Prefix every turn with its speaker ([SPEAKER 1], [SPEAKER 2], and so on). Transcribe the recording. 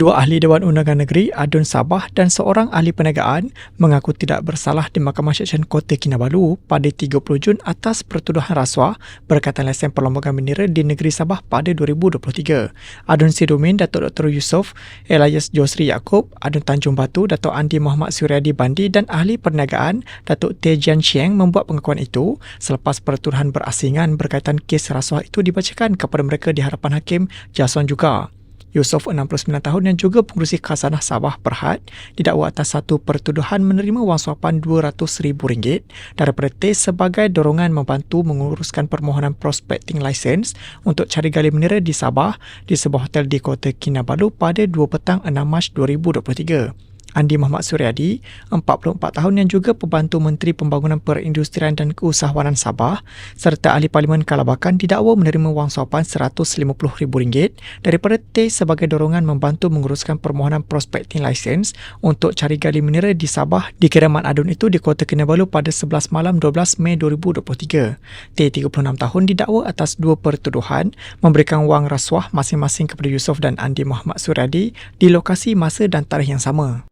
[SPEAKER 1] Dua ahli Dewan Undangan Negeri, Adun Sabah dan seorang ahli perniagaan mengaku tidak bersalah di Mahkamah Seksyen Kota Kinabalu pada 30 Jun atas pertuduhan rasuah berkaitan lesen perlombagan mineral di negeri Sabah pada 2023. Adun Sidumin, Datuk Dr. Yusof, Elias Josri Yaakob, Adun Tanjung Batu, Datuk Andi Muhammad Suryadi Bandi dan ahli perniagaan Datuk Teh Jian Chiang membuat pengakuan itu selepas pertuduhan berasingan berkaitan kes rasuah itu dibacakan kepada mereka di hadapan Hakim Jason juga. Yusof 69 tahun yang juga pengurusi Khazanah Sabah Berhad didakwa atas satu pertuduhan menerima wang suapan RM200,000 daripada T sebagai dorongan membantu menguruskan permohonan prospecting license untuk cari gali mineral di Sabah di sebuah hotel di Kota Kinabalu pada 2 petang 6 Mac 2023. Andi Muhammad Suryadi, 44 tahun yang juga pembantu Menteri Pembangunan Perindustrian dan Keusahawanan Sabah serta ahli Parlimen Kalabakan didakwa menerima wang suapan RM150,000 daripada T sebagai dorongan membantu menguruskan permohonan prospecting license untuk cari gali mineral di Sabah di kediaman adun itu di Kota Kinabalu pada 11 malam 12 Mei 2023. T 36 tahun didakwa atas dua pertuduhan memberikan wang rasuah masing-masing kepada Yusof dan Andi Muhammad Suryadi di lokasi masa dan tarikh yang sama.